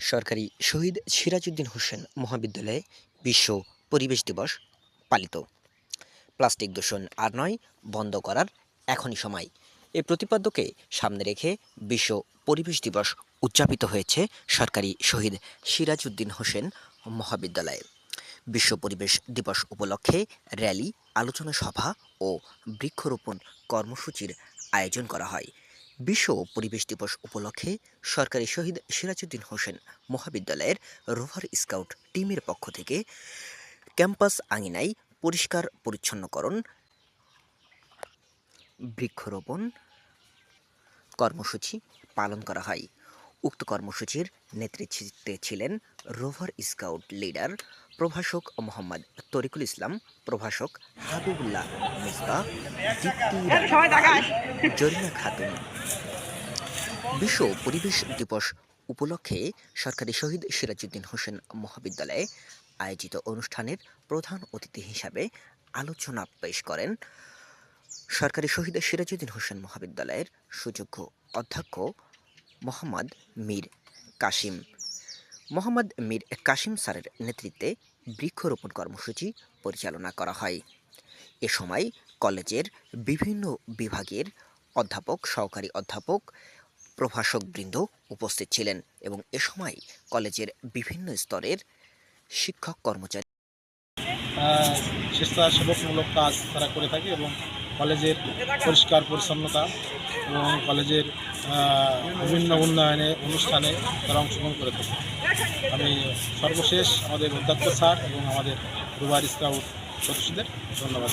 সরকারি শহীদ সিরাজউদ্দিন হোসেন মহাবিদ্যালয়ে বিশ্ব পরিবেশ দিবস পালিত। প্লাস্টিক দূষণ আর নয়, বন্ধ করার এখনই সময়। এই প্রতিপাদ্যকে সামনে রেখে বিশ্ব পরিবেশ দিবস উদযাপিত হয়েছে সরকারি শহীদ সিরাজউদ্দিন হোসেন মহাবিদ্যালয়ে। বিশ্ব পরিবেশ দিবস উপলক্ষে র্যালি, আলোচনা সভা ও বৃক্ষরোপণ কর্মসূচির আয়োজন করা হয়। বিশ্ব পরিবেশ দিবস উপলক্ষে সরকারি শহীদ সিরাজউদ্দিন হোসেন মহাবিদ্যালয়ের রোভার স্কাউট টিমের পক্ষ থেকে ক্যাম্পাস আঙিনায় পরিষ্কার পরিচ্ছন্নকরণ, বৃক্ষরোপণ কর্মসূচি পালন করা হয়। উক্ত কর্মসূচির নেতৃত্বে ছিলেন রোভার স্কাউট লিডার প্রভাষক মোহাম্মদ তরিকুল ইসলাম প্রভাষক হাবিবুল্লাহ মিসবা জরিনা খাতুন। বিশ্ব পরিবেশ দিবস উপলক্ষে সরকারি শহীদ সিরাজউদ্দিন হোসেন মহাবিদ্যালয়ে আয়োজিত অনুষ্ঠানের প্রধান অতিথি হিসাবে আলোচনা পেশ করেন সরকারি শহীদ সিরাজউদ্দিন হোসেন মহাবিদ্যালয়ের সুযোগ্য অধ্যক্ষ মোহাম্মদ মীর কাশিম। মোহাম্মদ মীর কাশিম স্যারের নেতৃত্বে বৃক্ষরোপণ কর্মসূচি পরিচালনা করা হয়। এ সময় কলেজের বিভিন্ন বিভাগের অধ্যাপক, সহকারী অধ্যাপক, প্রভাষকবৃন্দ উপস্থিত ছিলেন এবং এ সময় কলেজের বিভিন্ন স্তরের শিক্ষক কর্মচারী স্বেচ্ছাসেবকমূলক কাজ তারা করে থাকে এবং কলেজের পরিষ্কার পরিচ্ছন্নতা এবং কলেজের বিভিন্ন উন্নয়নে, অনুষ্ঠানে তারা অংশগ্রহণ করে থাকে। আমি সর্বশেষ আমাদের অধ্যক্ষ স্যার এবং আমাদের রুবার স্কাউট সদস্যদের ধন্যবাদ।